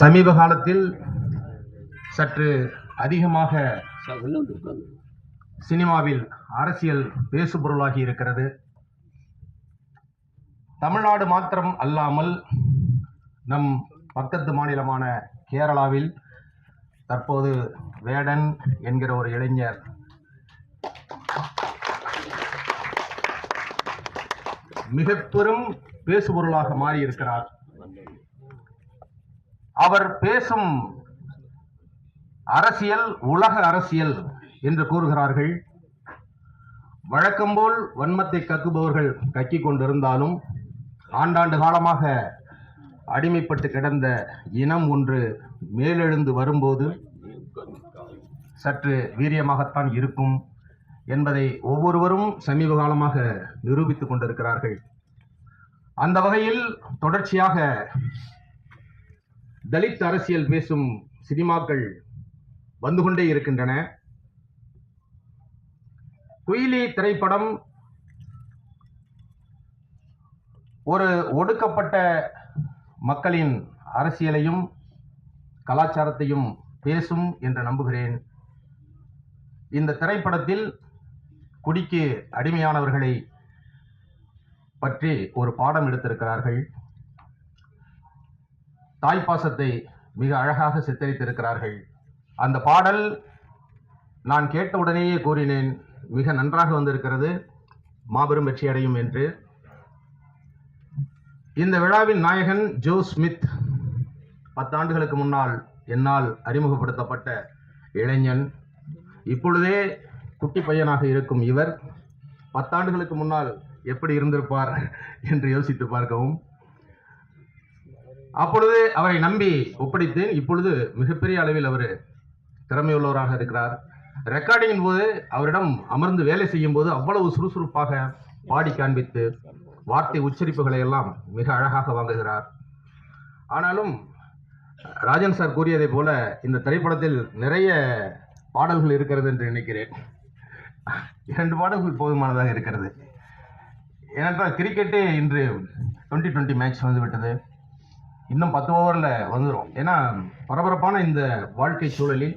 சமீப காலத்தில் சற்று அதிகமாக சினிமாவில் அரசியல் பேசுபொருளாகி இருக்கிறது. தமிழ்நாடு மாத்திரம் அல்லாமல் நம் பக்கத்து மாநிலமான கேரளாவில் தற்போது வேடன் என்கிற ஒரு இளைஞர் மிக பெரும் பேசுபொருளாக மாறியிருக்கிறார். அவர் பேசும் அரசியல் உலக அரசியல் என்று கூறுகிறார்கள். வழக்கம்போல் வன்மத்தை கக்குபவர்கள் கக்கிக் கொண்டிருந்தாலும் ஆண்டாண்டு காலமாக அடிமைப்பட்டு கிடந்த இனம் ஒன்று மேலெழுந்து வரும்போது சற்று வீரியமாகத்தான் இருக்கும் என்பதை ஒவ்வொருவரும் சமீப காலமாக நிரூபித்துக் கொண்டிருக்கிறார்கள். அந்த வகையில் தொடர்ச்சியாக தலித் அரசியல் பேசும் சினிமாக்கள் வந்து கொண்டே இருக்கின்றன. குயிலி திரைப்படம் ஒரு ஒடுக்கப்பட்ட மக்களின் அரசியலையும் கலாச்சாரத்தையும் பேசும் என்று நம்புகிறேன். இந்த திரைப்படத்தில் குடிக்கு அடிமையானவர்களை பற்றி ஒரு பாடம் எடுத்திருக்கிறார்கள். தாய்ப்பாசத்தை மிக அழகாக சித்தரித்திருக்கிறார்கள். அந்த பாடல் நான் கேட்ட உடனேயே கூறினேன் மிக நன்றாக வந்திருக்கிறது மாபெரும் வெற்றி அடையும் என்று. இந்த விழாவின் நாயகன் ஜோ ஸ்மித் பத்தாண்டுகளுக்கு முன்னால் என்னால் அறிமுகப்படுத்தப்பட்ட இளைஞன் இப்பொழுதே குட்டி பையனாக இருக்கும் இவர். பத்தாண்டுகளுக்கு முன்னால் எப்படி இருந்திருப்பார் என்று யோசித்து பார்க்கவும். அப்பொழுது அவரை நம்பி ஒப்படைத்தேன். இப்பொழுது மிகப்பெரிய அளவில் அவர் திறமையுள்ளவராக இருக்கிறார். ரெக்கார்டிங்கின் போது அவரிடம் அமர்ந்து வேலை செய்யும் போது அவ்வளவு சுறுசுறுப்பாக பாடி காண்பித்து வார்த்தை உச்சரிப்புகளை எல்லாம் மிக அழகாக வாங்குகிறார். ஆனாலும் ராஜன் சார் கூறியதை போல இந்த திரைப்படத்தில் நிறைய பாடல்கள் இருக்கிறது என்று நினைக்கிறேன். இரண்டு பாடல்கள் போதுமானதாக இருக்கிறது. ஏனென்றால் கிரிக்கெட்டே இன்று டுவெண்ட்டி டுவெண்ட்டி மேட்ச் வந்துவிட்டது. இன்னும் பத்து ஓவரில் வந்துடும் ஏன்னா பரபரப்பான இந்த வாழ்க்கை சூழலில்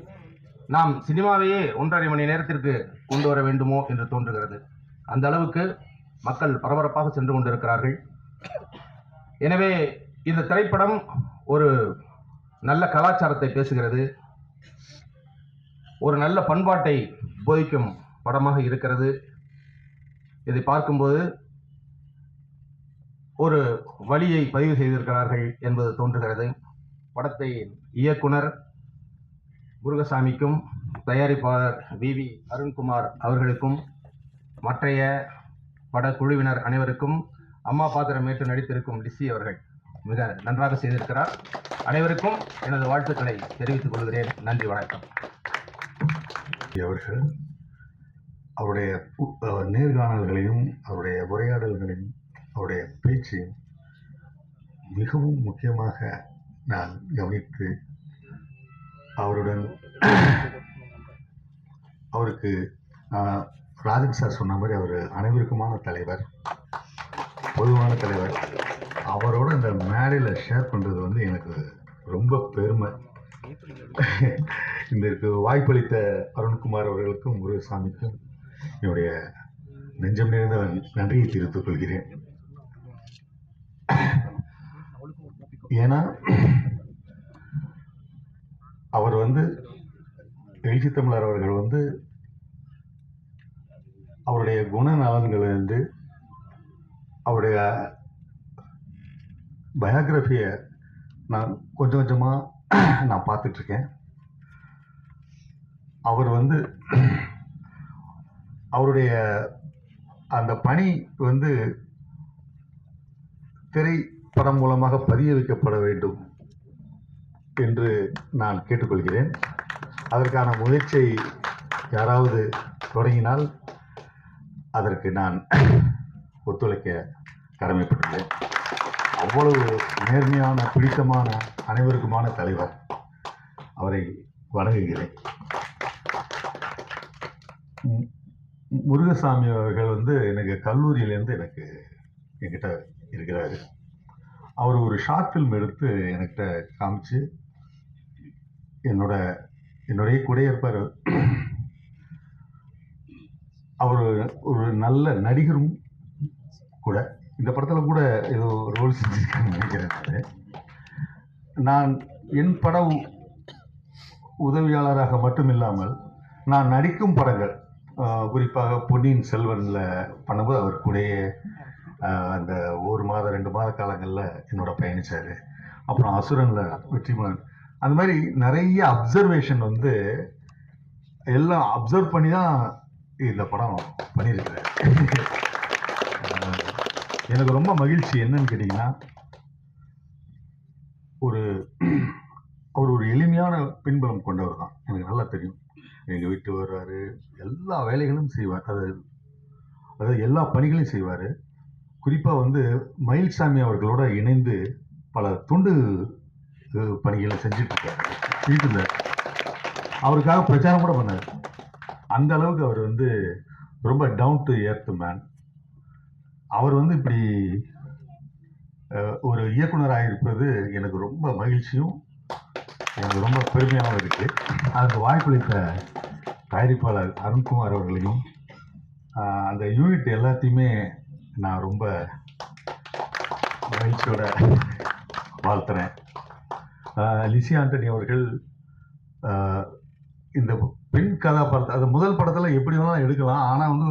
நாம் சினிமாவையே ஒன்றரை மணி நேரத்திற்கு கொண்டு வர வேண்டுமோ என்று தோன்றுகிறது. அந்த அளவுக்கு மக்கள் பரபரப்பாக சென்று கொண்டிருக்கிறார்கள். எனவே இந்த திரைப்படம் ஒரு நல்ல கலாச்சாரத்தை பேசுகிறது. ஒரு நல்ல பண்பாட்டை போதிக்கும் படமாக இருக்கிறது. இதை பார்க்கும்போது ஒரு வழியை பதிவு செய்திருக்கிறார்கள் என்பது தோன்றுகிறது. படத்தை இயக்குனர் முருகசாமிக்கும் தயாரிப்பாளர் வி. வி. அருண்குமார் அவர்களுக்கும் மற்றைய படக்குழுவினர் அனைவருக்கும் அம்மா பாத்திரம் ஏற்று நடித்திருக்கும் லிசி அவர்கள் மிக நன்றாக செய்திருக்கிறார். அனைவருக்கும் எனது வாழ்த்துக்களை தெரிவித்துக் கொள்கிறேன். நன்றி வணக்கம். அவர்கள் அவருடைய நேர்காணல்களையும் அவருடைய உரையாடல்களையும் அவருடைய பேச்சையும் மிகவும் முக்கியமாக நான் கவனித்து அவருடன் அவருக்கு ராஜன் சார் சொன்ன மாதிரி அவர் அனைவருக்குமான தலைவர் பொதுவான தலைவர். அவரோட இந்த மேடையில் ஷேர் பண்ணுறது வந்து எனக்கு ரொம்ப பெருமை. இதற்கு வாய்ப்பளித்த அருண்குமார் அவர்களுக்கும் முருகசாமிக்கும் என்னுடைய நெஞ்சம் நிறைந்த நன்றியை தெரிவித்துக் கொள்கிறேன். ஏன்னா அவர் வந்து எழுச்சி தமிழர் அவர்கள் வந்து அவருடைய குணநலன்களை வந்து அவருடைய பயோகிராஃபியை நான் கொஞ்சம் கொஞ்சமாக நான் பார்த்துட்ருக்கேன். அவர் வந்து அவருடைய அந்த பணி வந்து திரைப்படம் மூலமாக பதிய வைக்கப்பட வேண்டும் என்று நான் கேட்டுக்கொள்கிறேன். அதற்கான முயற்சியை யாராவது தொடங்கினால் அதற்கு நான் ஒத்துழைக்க கடமைப்பட்டுள்ளேன். அவ்வளவு நேர்மையான பிடித்தமான அனைவருக்குமான தலைவர் அவரை வணங்குகிறேன். முருகசாமி அவர்கள் வந்து எனக்கு கல்லூரியிலேருந்து எனக்கு என்கிட்ட இருக்கிறாரு. அவர் ஒரு ஷார்ட் ஃபில்ம் எடுத்து என்கிட்ட காமிச்சு என்னோட என்னுடைய கூட இருப்பார் அவர். ஒரு நல்ல நடிகரும் கூட இந்த படத்தில் கூட ஏதோ ரோல் செஞ்சுருக்கான்னு நினைக்கிறேன் நான். என் பட உதவியாளராக மட்டும் இல்லாமல் நான் நடிக்கும் படங்கள் குறிப்பாக பொன்னியின் செல்வனில் பண்ணும்போது அவர் கூடயே அந்த ஒரு மாதம் ரெண்டு மாத காலங்களில் என்னோட பயணிச்சார். அப்புறம் அசுரனில் வெற்றிமாறன். அந்த மாதிரி நிறைய அப்சர்வேஷன் வந்து எல்லாம் அப்சர்வ் பண்ணி தான் இந்த படம் பண்ணியிருக்கிறார். எனக்கு ரொம்ப மகிழ்ச்சி. என்னன்னு கேட்டிங்கன்னா ஒரு அவர் ஒரு எளிமையான பின்புலம் கொண்டவர் தான். எனக்கு நல்லா தெரியும். எங்கள் வீட்டு வருவார் எல்லா வேலைகளும் செய்வார். அது அதாவது எல்லா பணிகளையும் செய்வார். குறிப்பாக வந்து மயில்சாமி அவர்களோட இணைந்து பல துண்டு பணிகளை செஞ்சுட்ருக்காரு. வீட்டில். அவருக்காக பிரச்சாரம் கூட பண்ணார். அந்த அளவுக்கு அவர் வந்து ரொம்ப டவுன் டு ஏர்த் மேன் அவர் வந்து இப்படி ஒரு இயக்குனராக இருப்பது எனக்கு ரொம்ப மகிழ்ச்சியும் எனக்கு ரொம்ப பெருமையாகவும் இருக்குது அதுக்கு வாய்ப்பளித்த தயாரிப்பாளர் அருண்குமார் அவர்களையும் அந்த யூனிட் எல்லாத்தையுமே நான் ரொம்ப மகிழ்ச்சியோட வாழ்த்துறேன். லிசி ஆண்டனி அவர்கள் இந்த பெண் கதாபாத்திரத்தை அது முதல் படத்தில் எப்படி வேணாலும் எடுக்கலாம். ஆனால் வந்து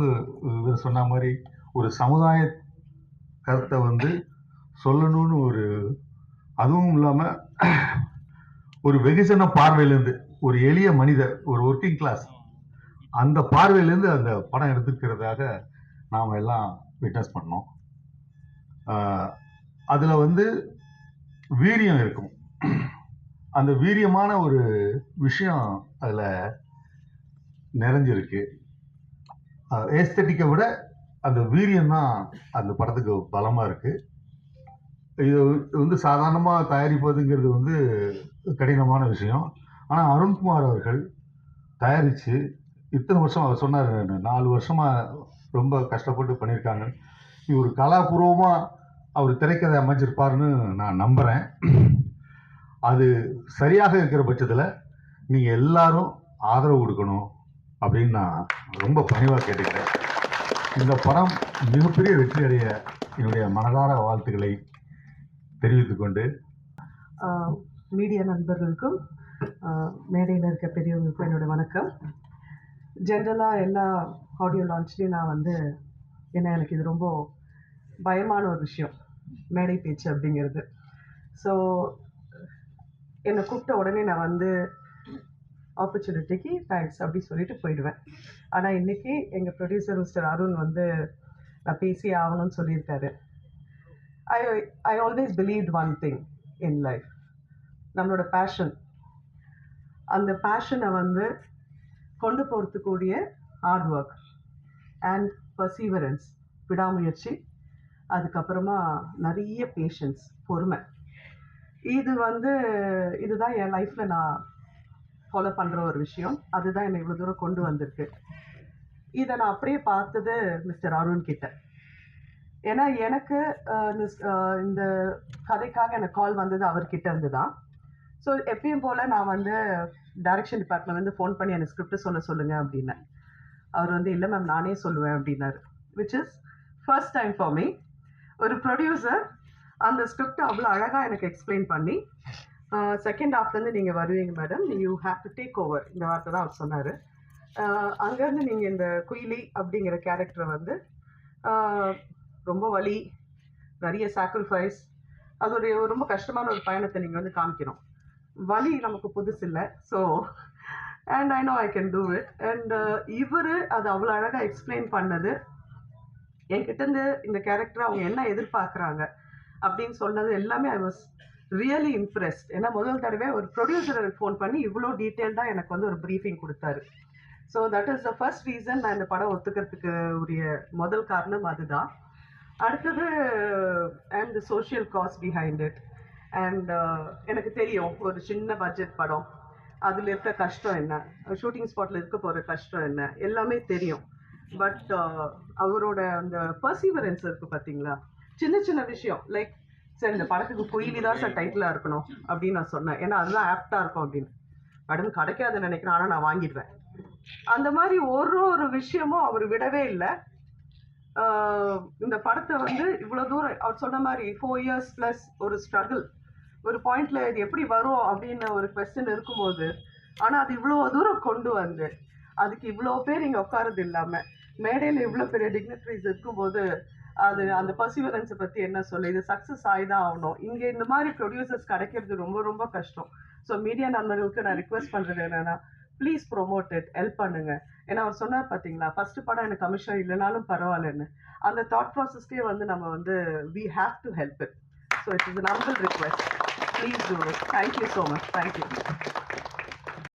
இவர் சொன்ன மாதிரி ஒரு சமுதாய கருத்தை வந்து சொல்லணும்னு ஒரு அதுவும் இல்லாமல் ஒரு வெகுஜன பார்வையிலேருந்து ஒரு எளிய மனிதர் ஒரு ஒர்க்கிங் கிளாஸ் அந்த பார்வையிலேருந்து அந்த படம் எடுத்துக்கிறதாக நாம் எல்லாம் விட்னஸ் பண்ணோம். அதில் வந்து வீரியம் இருக்கும். அந்த வீரியமான ஒரு விஷயம் அதில் நிறைஞ்சிருக்கு. ஏஸ்தட்டிக்கை விட அந்த வீரியம் தான் அந்த படத்துக்கு பலமாக இருக்குது இது வந்து சாதாரணமாக தயாரிப்பதுங்கிறது வந்து கடினமான விஷயம். ஆனால் அருண்குமார் அவர்கள் தயாரித்து இத்தனை வருஷம் அவர் சொன்னார் நாலு வருஷமாக ரொம்ப கஷ்டப்பட்டு பண்ணியிருக்காங்க. இவர் கலாபூர்வமாக அவர் திரைக்கதை அமைச்சிருப்பாருன்னு நான் நம்புகிறேன் அது சரியாக இருக்கிற பட்சத்தில் நீங்கள் எல்லாரும் ஆதரவு கொடுக்கணும் அப்படின்னு நான் ரொம்ப பணிவாக கேட்டுக்கிறேன். இந்த படம் மிகப்பெரிய வெற்றி அடைய என்னுடைய மனதார வாழ்த்துக்களை தெரிவித்துக்கொண்டு மீடியா நண்பர்களுக்கும் மேடையில் இருக்க பெரியவங்களுக்கும் என்னோட வணக்கம். ஜென்ரலாக எல்லா ஆடியோ லான்ச்லேயும் நான் வந்து ஏன்னா எனக்கு இது ரொம்ப பயமான ஒரு விஷயம் மேடை பேச்சு அப்படிங்கிறது. ஸோ என்னை கூப்பிட்ட உடனே நான் வந்து ஆப்பர்ச்சுனிட்டிக்கு தேங்க்ஸ் அப்படி சொல்லிட்டு போயிடுவேன். ஆனால் இன்றைக்கி எங்கள் ப்ரொடியூசர் மிஸ்டர் அருண் வந்து நான் பேசி ஆகணும்னு சொல்லியிருக்காரு. I I always believe one thing in life நம்மளோட பேஷன் அந்த பேஷனை வந்து கொண்டு போகிறதுக்கூடிய ஹார்ட் ஒர்க் அண்ட் பர்சீவரன்ஸ் விடாமுயற்சி அதுக்கப்புறமா நிறைய பேஷன்ஸ் பொறுமை. இது வந்து இதுதான் என் லைஃப்பில் நான் ஃபாலோ பண்ணுற ஒரு விஷயம். அதுதான் என்னை இவ்வளோ தூரம் கொண்டு வந்திருக்கு. இதை நான் அப்படியே பார்த்தது மிஸ்டர் அருண் கிட்ட. ஏன்னா எனக்கு மிஸ்- இந்த கதைக்காக எனக்கு கால் வந்தது அவர்கிட்ட இருந்து தான் ஸோ எப்பயும் போல் நான் வந்து டைரக்ஷன் டிபார்ட்மெண்ட் வந்து ஃபோன் பண்ணி எனக்கு ஸ்கிரிப்ட் சொல்ல சொல்லுங்கள் அப்படின்னு. அவர் வந்து இல்லை மேம் நானே சொல்லுவேன் அப்படின்னாரு. Which is first time for me ஒரு ப்ரொடியூசர் அந்த ஸ்கிரிப்ட் அவ்வளோ அழகாக எனக்கு எக்ஸ்பிளைன் பண்ணி செகண்ட் ஹாஃப்லேருந்து நீங்கள் வருவீங்க madam you have to take over இந்த வார்த்தை தான் அவர் சொன்னார். அங்கேருந்து நீங்கள் இந்த குயிலி அப்படிங்கிற கேரக்டரை வந்து ரொம்ப வலி நிறைய சாக்ரிஃபைஸ் அதோடைய ரொம்ப கஷ்டமான ஒரு பயணத்தை நீங்கள் வந்து காமிக்கணும். வலி நமக்கு புதுசு இல்லை so and I know I can do it and இவர் அது அவ்வளோ அழகாக எக்ஸ்பிளைன் பண்ணது. என்கிட்டேருந்து இந்த கேரக்டர் அவங்க என்ன எதிர்பார்க்குறாங்க அப்படின்னு சொன்னது எல்லாமே ஐ வாஸ் ரியலி இம்ப்ரெஸ்ட் ஏன்னா முதல் தடவை ஒரு ப்ரொடியூசரை ஃபோன் பண்ணி இவ்வளோ டீட்டெயில்டாக எனக்கு வந்து ஒரு ப்ரீஃபிங் கொடுத்தாரு. So that is the first reason நான் இந்த படம் ஒத்துக்கிறதுக்கு உரிய முதல் காரணம் அதுதான். அடுத்தது and social cause behind it and எனக்கு தெரியும் ஒரு சின்ன பட்ஜெட் படம். அதில் இருக்க கஷ்டம் என்ன? ஷூட்டிங் ஸ்பாட்டில் இருக்க போகிற கஷ்டம் என்ன? எல்லாமே தெரியும். பட் uh, அவரோட அந்த பர்சீவரன்ஸ் இருக்குது பார்த்தீங்களா சின்ன சின்ன விஷயம். லைக் சார் இந்த படத்துக்கு குயிலி தான் சார் டைட்டிலாக இருக்கணும் அப்படின்னு நான் சொன்னேன். ஏன்னா அதுதான் ஆப்டாக இருக்கும் அப்படின்னு. மேடம் கிடைக்காதுன்னு நினைக்கிறேன். ஆனால் நான் வாங்கிடுவேன். அந்த மாதிரி ஒரு ஒரு விஷயமும் அவர் விடவே இல்லை. இந்த படத்தை வந்து இவ்வளோ தூரம் அவர் சொன்ன மாதிரி ஃபோர் இயர்ஸ் ப்ளஸ் ஒரு ஸ்ட்ரகிள் ஒரு பாயிண்ட்ல இது எப்படி வரும் அப்படின்னு ஒரு கொஸ்டின் இருக்கும்போது ஆனால் அது இவ்வளோ தூரம் கொண்டு வந்து அதுக்கு இவ்வளோ பேர் இங்கே உட்காரது இல்லாமல் மேடையில் இவ்வளோ பெரிய டிக்னிட்டரிஸ் இருக்கும்போது அது அந்த பர்சிவரன்ஸை பற்றி என்ன சொல்ல? இது சக்ஸஸ் ஆகி தான் ஆகணும். இங்கே இந்த மாதிரி ப்ரொடியூசர்ஸ் கிடைக்கிறது ரொம்ப ரொம்ப கஷ்டம். ஸோ மீடியா நண்பர்களுக்கு நான் ரிக்வெஸ்ட் பண்ணுறது என்னென்னா ப்ளீஸ் ப்ரொமோட் இட் ஹெல்ப் பண்ணுங்க. ஏன்னா அவர் சொன்னார் பார்த்தீங்களா ஃபர்ஸ்ட் படம் எனக்கு கமிஷன் இல்லைனாலும் பரவாயில்லன்னு. அந்த தாட் ப்ராசஸ்க்கே வந்து நம்ம வந்து we have to help it So it is an humble request. Please do it. Thank you so much. Thank you.